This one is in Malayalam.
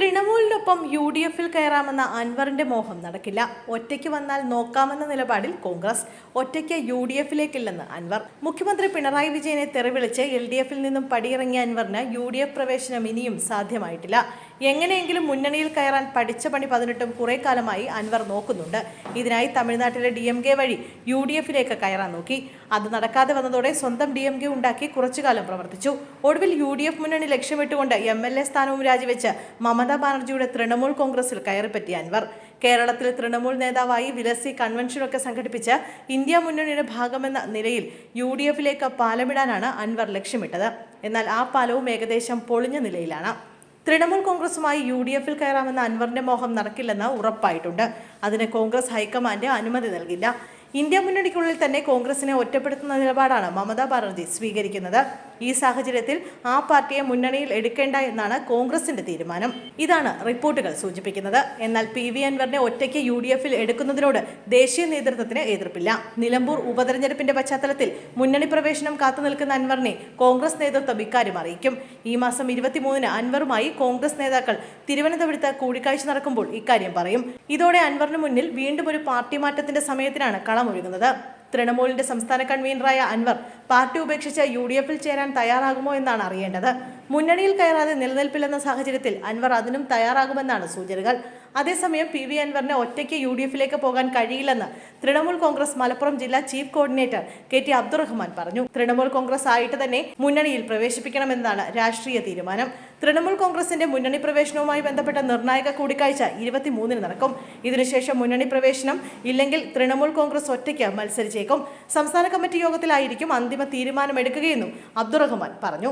തൃണമൂലിനൊപ്പം യു ഡി എഫിൽ കയറാമെന്ന അൻവറിന്റെ മോഹം നടക്കില്ല. ഒറ്റയ്ക്ക് വന്നാൽ നോക്കാമെന്ന നിലപാടിൽ കോൺഗ്രസ്. ഒറ്റയ്ക്ക് യു ഡി എഫിലേക്കില്ലെന്ന് അൻവർ. മുഖ്യമന്ത്രി പിണറായി വിജയനെ തെറിവിളിച്ച് എൽ ഡി എഫിൽ നിന്നും പടിയിറങ്ങിയ അൻവറിന് യു ഡി എഫ് പ്രവേശനം ഇനിയും സാധ്യമായിട്ടില്ല. എങ്ങനെയെങ്കിലും മുന്നണിയിൽ കയറാൻ പഠിച്ച പണി പതിനെട്ടും കുറെ കാലമായി അൻവർ നോക്കുന്നുണ്ട്. ഇതിനായി തമിഴ്നാട്ടിലെ ഡി എം കെ വഴി യു ഡി എഫിലേക്ക് കയറാൻ നോക്കി. അത് നടക്കാതെ വന്നതോടെ സ്വന്തം ഡി എം കെ ഉണ്ടാക്കി കുറച്ചുകാലം പ്രവർത്തിച്ചു. ഒടുവിൽ യു ഡി എഫ് മുന്നണി ലക്ഷ്യമിട്ടുകൊണ്ട് എം എൽ എ സ്ഥാനവും രാജിവെച്ച് മമതാ ബാനർജിയുടെ തൃണമൂൽ കോൺഗ്രസിൽ കയറിപ്പറ്റിയ അൻവർ. കേരളത്തിൽ തൃണമൂൽ നേതാവായി വിലസി കൺവെൻഷനൊക്കെ സംഘടിപ്പിച്ച് ഇന്ത്യ മുന്നണിയുടെ ഭാഗമെന്ന നിലയിൽ യു ഡി എഫിലേക്ക് പാലമിടാനാണ് അൻവർ ലക്ഷ്യമിട്ടത്. എന്നാൽ ആ പാലവും ഏകദേശം പൊളിഞ്ഞ നിലയിലാണ്. തൃണമൂൽ കോൺഗ്രസുമായി യു ഡി എഫിൽ കയറാമെന്ന അൻവറിന്റെ മോഹം നടക്കില്ലെന്ന് ഉറപ്പായിട്ടുണ്ട്. അതിന് കോൺഗ്രസ് ഹൈക്കമാൻഡ് അനുമതി നൽകില്ല. ഇന്ത്യ മുന്നണിക്കുള്ളിൽ തന്നെ കോൺഗ്രസിനെ ഒറ്റപ്പെടുത്തുന്ന നിലപാടാണ് മമതാ ബാനർജി സ്വീകരിക്കുന്നത്. ഈ സാഹചര്യത്തിൽ ആ പാർട്ടിയെ മുന്നണിയിൽ എടുക്കേണ്ട എന്നാണ് കോൺഗ്രസിന്റെ തീരുമാനം. ഇതാണ് റിപ്പോർട്ടുകൾ സൂചിപ്പിക്കുന്നത്. എന്നാൽ പി വി അൻവറിനെ ഒറ്റയ്ക്ക് യു ഡി എഫിൽ എടുക്കുന്നതിനോട് ദേശീയ നേതൃത്വത്തിന് എതിർപ്പില്ല. നിലമ്പൂർ ഉപതെരഞ്ഞെടുപ്പിന്റെ പശ്ചാത്തലത്തിൽ മുന്നണി പ്രവേശനം കാത്തുനിൽക്കുന്ന അൻവറിനെ കോൺഗ്രസ് നേതൃത്വം ഇക്കാര്യം അറിയിക്കും. ഈ മാസം ഇരുപത്തിമൂന്നിന് അൻവറുമായി കോൺഗ്രസ് നേതാക്കൾ തിരുവനന്തപുരത്ത് കൂടിക്കാഴ്ച നടക്കുമ്പോൾ ഇക്കാര്യം പറയും. ഇതോടെ അൻവറിന് മുന്നിൽ വീണ്ടും ഒരു പാർട്ടി മാറ്റത്തിന്റെ സമയത്തിനാണ് കളമൊഴുകുന്നത് തൃണമൂലിന്റെ സംസ്ഥാന കൺവീനറായ അൻവർ പാർട്ടി ഉപേക്ഷിച്ച് യു ഡി എഫിൽ ചേരാൻ തയ്യാറാകുമോ എന്നാണ് അറിയേണ്ടത്. മുന്നണിയിൽ കയറാതെ നിലനിൽപ്പില്ലെന്ന സാഹചര്യത്തിൽ അൻവർ അതിനും തയ്യാറാകുമെന്നാണ് സൂചനകൾ. അതേസമയം പി വി അൻവറിന് ഒറ്റയ്ക്ക് യു ഡി എഫിലേക്ക് പോകാൻ കഴിയില്ലെന്ന് തൃണമൂൽ കോൺഗ്രസ് മലപ്പുറം ജില്ലാ chief coordinator K T Abdurahman പറഞ്ഞു. തൃണമൂൽ കോൺഗ്രസ് ആയിട്ട് തന്നെ മുന്നണിയിൽ പ്രവേശിപ്പിക്കണമെന്നാണ് രാഷ്ട്രീയ തീരുമാനം. തൃണമൂൽ കോൺഗ്രസിന്റെ മുന്നണി പ്രവേശനവുമായി ബന്ധപ്പെട്ട നിർണായക കൂടിക്കാഴ്ച ഇരുപത്തിമൂന്നിന് നടക്കും. ഇതിനുശേഷം മുന്നണി പ്രവേശനം ഇല്ലെങ്കിൽ തൃണമൂൽ കോൺഗ്രസ് ഒറ്റയ്ക്ക് മത്സരിച്ചേക്കും. സംസ്ഥാന കമ്മിറ്റി യോഗത്തിലായിരിക്കും അന്തിമ തീരുമാനമെടുക്കുകയെന്നും അബ്ദുറഹ്മാൻ പറഞ്ഞു.